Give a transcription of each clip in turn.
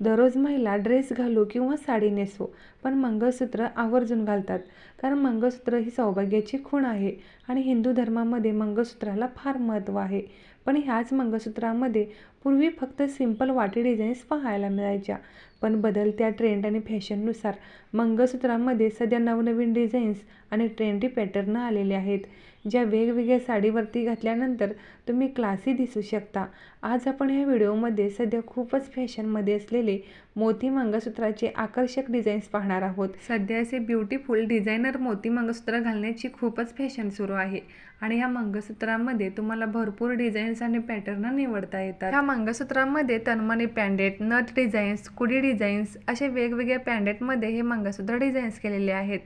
दररोज महिला ड्रेस घालू किंवा साडी नेसो पण मंगळसूत्र आवर्जून घालतात. कारण मंगळसूत्र ही सौभाग्याची खूण आहे आणि हिंदू धर्मामध्ये मंगळसूत्राला फार महत्त्व आहे. पण ह्याच मंगळसूत्रामध्ये पूर्वी फक्त सिंपल वाटी डिझाईन्स पाहायला मिळायच्या. पण बदलत्या ट्रेंड आणि फॅशननुसार मंगळसूत्रामध्ये सध्या नवनवीन डिझाईन्स आणि ट्रेंडी पॅटर्न आलेले आहेत. ज्या वेगवेगळ्या साडीवरती घातल्यानंतर तुम्ही क्लासी दिसू शकता. आज आपण ह्या व्हिडिओमध्ये सध्या खूपच फॅशनमध्ये असलेले मोती मंगळसूत्राचे आकर्षक डिझाईन्स पाहणार आहोत. सध्या असे ब्युटिफुल डिझायनर मोती मंगळसूत्र घालण्याची खूपच फॅशन सुरू आहे आणि ह्या मंगळसूत्रामध्ये तुम्हाला भरपूर डिझाईन्स आणि पॅटर्न निवडता येतात. ह्या मंगळसूत्रामध्ये तन्मनी पॅन्डेट नथ डिझाईन्स कुडी डिझाईन्स असे वेगवेगळ्या पॅन्डेटमध्ये हे मंगळसूत्र डिझाईन्स केलेले आहेत.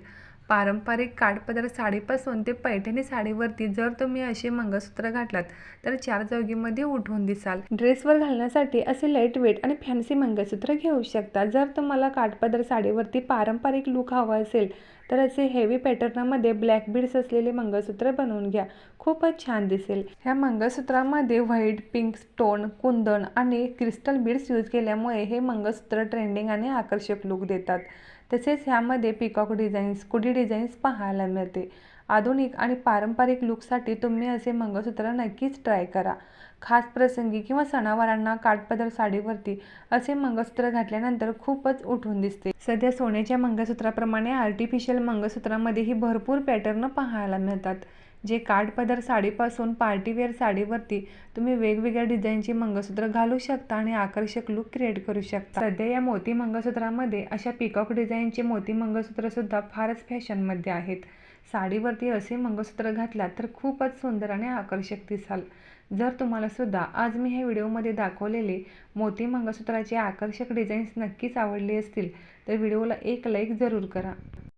पारंपरिक काठपदर साडीपासून ते पैठणी साडीवरती जर तुम्ही असे मंगळसूत्र घातलात तर चार चौघीमध्ये उठून दिसाल. ड्रेसवर घालण्यासाठी असे लाइट वेट आणि फॅन्सी मंगळसूत्र घेऊ शकता. जर तुम्हाला काठपदर साडीवरती पारंपरिक लुक हवा असेल तर असे हेवी पॅटर्नमध्ये ब्लॅक बीड्स असलेले मंगळसूत्र बनवून घ्या. खूपच छान दिसेल. ह्या मंगळसूत्रामध्ये व्हाईट पिंक स्टोन कुंदन आणि क्रिस्टल बीड्स यूज केल्यामुळे हे मंगळसूत्र ट्रेंडिंग आणि आकर्षक लुक देतात. तसेच ह्यामध्ये पिकॉक डिझाईन्स कुडी डिझाईन्स पाहायला मिळते. आधुनिक आणि पारंपरिक लुकसाठी तुम्ही असे मंगळसूत्र नक्कीच ट्राय करा. खास प्रसंगी किंवा सणावारांना काठपदर साडीवरती असे मंगळसूत्र घातल्यानंतर खूपच उठून दिसते. सध्या सोन्याच्या मंगळसूत्राप्रमाणे आर्टिफिशियल मंगळसूत्रामध्येही भरपूर पॅटर्न पाहायला मिळतात. जे काठपदर साडीपासून पार्टीवेअर साडीवरती तुम्ही वेगवेगळ्या डिझाईनची मंगळसूत्र घालू शकता आणि आकर्षक लुक क्रिएट करू शकता. सध्या या मोती मंगळसूत्रामध्ये अशा पिकॉक डिझाईनचे मोती मंगळसूत्रसुद्धा फारच फॅशनमध्ये आहेत. साडीवरती असे मंगळसूत्र घातलात तर खूपच सुंदर आणि आकर्षक दिसाल. जर तुम्हाला सुद्धा आज मी ह्या व्हिडिओमध्ये दाखवलेले मोती मंगळसूत्राचे आकर्षक डिझाईन्स नक्कीच आवडले असतील तर व्हिडिओला एक लाईक जरूर करा.